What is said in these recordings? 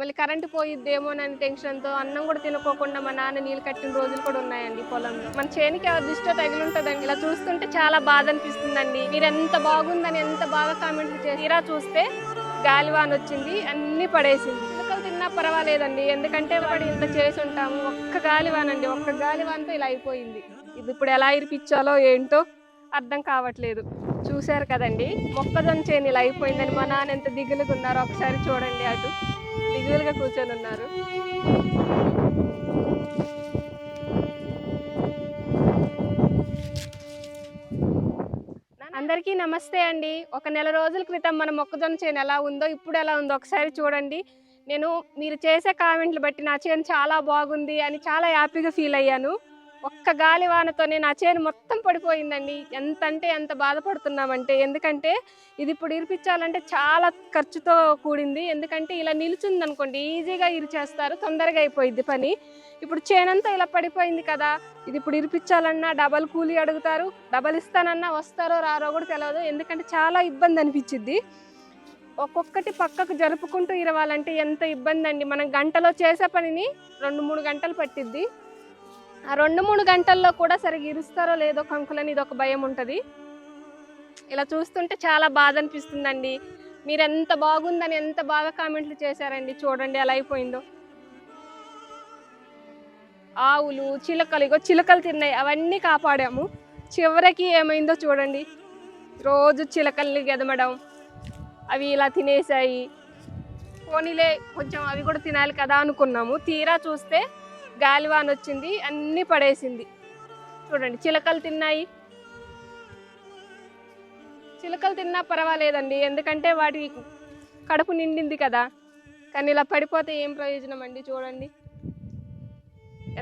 మళ్ళీ కరెంటు పోయిద్దేమోనని టెన్షన్తో అన్నం కూడా తినుకోకుండా మా నాన్న నీళ్ళు కట్టిన రోజులు కూడా ఉన్నాయండి పొలంలో. మన చేనికి ఎవరి దిష్టో తగిలి ఉంటుందండి ఇలా చూస్తుంటే చాలా బాధ అనిపిస్తుందండి. మీరు ఎంత బాగుందని ఎంత బాగా కామెంట్ చేసి ఇలా చూస్తే గాలివాన్ వచ్చింది అన్ని పడేసింది. చిలకలు తిన్నా పర్వాలేదండి. ఎందుకంటే పడి ఇంత చేసి ఉంటాము. ఒక్క గాలివాన్ అండి ఒక్క గాలివాన్తో ఇలా అయిపోయింది. ఇది ఇప్పుడు ఎలా ఇరిపించాలో ఏంటో అర్థం కావట్లేదు. చూశారు కదండి. మొక్కజొన్న చేను ఇలా అయిపోయిందని మా నాన్న ఎంత దిగులుగా ఉన్నారో ఒకసారి చూడండి అటు. దిగులుగా కూర్చొని ఉన్నారు. అందరికీ నమస్తే అండి. ఒక నెల రోజుల క్రితం మన మొక్కజొన్న చేను ఎలా ఉందో ఇప్పుడు ఎలా ఉందో ఒకసారి చూడండి. నేను మీరు చేసే కామెంట్లు బట్టి నా చేను చాలా బాగుంది అని చాలా హ్యాపీగా ఫీల్ అయ్యాను. ఒక్క గాలి వానతోనే నా చేను మొత్తం పడిపోయిందండి. ఎంత అంటే ఎంత బాధపడుతున్నామంటే ఎందుకంటే ఇది ఇప్పుడు ఇరిపించాలంటే చాలా ఖర్చుతో కూడింది. ఎందుకంటే ఇలా నిల్చుంది అనుకోండి ఈజీగా ఇరిచేస్తారు తొందరగా అయిపోయింది పని. ఇప్పుడు చేనంతా ఇలా పడిపోయింది కదా ఇది ఇప్పుడు ఇరిపించాలన్నా డబల్ కూలీ అడుగుతారు డబల్ ఇస్తానన్నా వస్తారో రారో కూడా తెలియదు ఎందుకంటే చాలా ఇబ్బంది అనిపించింది ఒక్కొక్కటి పక్కకు జరుపుకుంటూ ఇరవాలంటే ఎంత ఇబ్బంది అండి మనం గంటలో చేసే పనిని రెండు మూడు గంటలు పట్టిద్ది. ఆ రెండు మూడు గంటల్లో కూడా సరిగ్గా ఇరుస్తారో లేదో కంకులని ఇది ఒక భయం ఉంటుంది. ఇలా చూస్తుంటే చాలా బాధ అనిపిస్తుందండి. మీరు ఎంత బాగుందని ఎంత బాగా కామెంట్లు చేశారండి చూడండి ఎలా అయిపోయిందో. ఆవులు చిలకలు ఇగో చిలకలు తిన్నాయి. అవన్నీ కాపాడాము. చివరికి ఏమైందో చూడండి. రోజు చిలకల్ని గెదమడం అవి ఇలా తినేసాయి పోనీలే కొంచెం అవి కూడా తినాలి కదా అనుకున్నాము. తీరా చూస్తే గాలివాన్ వచ్చింది అన్నీ పడేసింది. చూడండి చిలకలు తిన్నాయి. చిలకలు తిన్నా పర్వాలేదండి ఎందుకంటే వాటి కడుపు నిండింది కదా. కానీ ఇలా పడిపోతే ఏం ప్రయోజనం అండి చూడండి.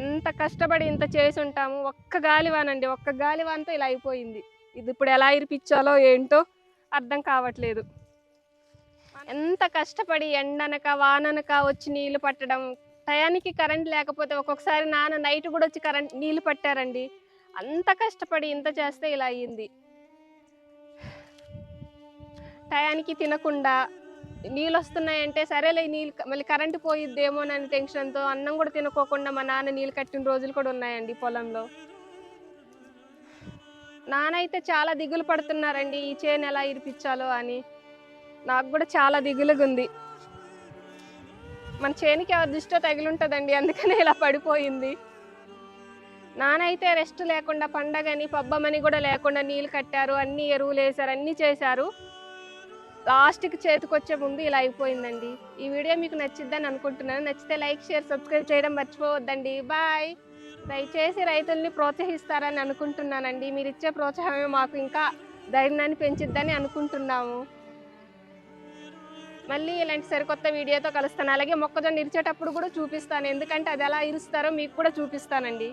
ఎంత కష్టపడి ఇంత చేసి ఉంటాము ఒక్క గాలివానండి ఒక్క గాలివాన్తో ఇలా అయిపోయింది. ఇది ఇప్పుడు ఎలా ఇరిపించాలో ఏంటో అర్థం కావట్లేదు. ఎంత కష్టపడి ఎండనక వాననక వచ్చి నీళ్ళు పట్టడం టయానికి కరెంట్ లేకపోతే ఒక్కొక్కసారి నాన్న నైట్ కూడా వచ్చి కరెంట్ నీళ్ళు పట్టారండి. అంత కష్టపడి ఇంత చేస్తే ఇలా అయ్యింది. టయానికి తినకుండా నీళ్ళు వస్తున్నాయంటే సరేలే నీళ్ళు మళ్ళీ కరెంటు పోయిద్దేమోనని టెన్షన్తో అన్నం కూడా తినుకోకుండా మా నాన్న నీళ్ళు కట్టిన రోజులు కూడా ఉన్నాయండి పొలంలో. నాన్న అయితే చాలా దిగులు పడుతున్నారండి ఈ చేను ఎలా ఇరిపించాలో అని. నాకు కూడా చాలా దిగులుగా ఉంది మన చేనికి ఎవరి దృష్టిలో తగిలింటుందండి అందుకనే ఇలా పడిపోయింది. నానైతే రెస్ట్ లేకుండా పండగని పబ్బమని కూడా లేకుండా నీళ్ళు కట్టారు అన్ని ఎరువులు వేశారు అన్నీ చేశారు. లాస్ట్కి చేతికొచ్చే ముందు ఇలా అయిపోయిందండి. ఈ వీడియో మీకు నచ్చిద్దని అనుకుంటున్నాను. నచ్చితే లైక్ షేర్ సబ్స్క్రైబ్ చేయడం మర్చిపోవద్దండి. బాయ్. దయచేసి రైతుల్ని ప్రోత్సహిస్తారని అనుకుంటున్నానండి. మీరు ఇచ్చే ప్రోత్సాహమే మాకు ఇంకా ధైర్యాన్ని పెంచిద్దని అనుకుంటున్నాము. మళ్ళీ ఇలాంటి సరికొత్త వీడియోతో కలుస్తాను. అలాగే మొక్కజొన్న ఇరిచేటప్పుడు కూడా చూపిస్తాను. ఎందుకంటే అది ఎలా ఇరుస్తారో మీకు కూడా చూపిస్తానండి.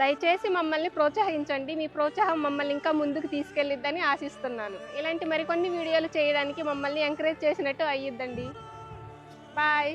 దయచేసి మమ్మల్ని ప్రోత్సహించండి. మీ ప్రోత్సాహం మమ్మల్ని ఇంకా ముందుకు తీసుకెళ్ళిద్దని ఆశిస్తున్నాను. ఇలాంటి మరికొన్ని వీడియోలు చేయడానికి మమ్మల్ని ఎంకరేజ్ చేసినట్టు అయ్యిద్దండి. బాయ్.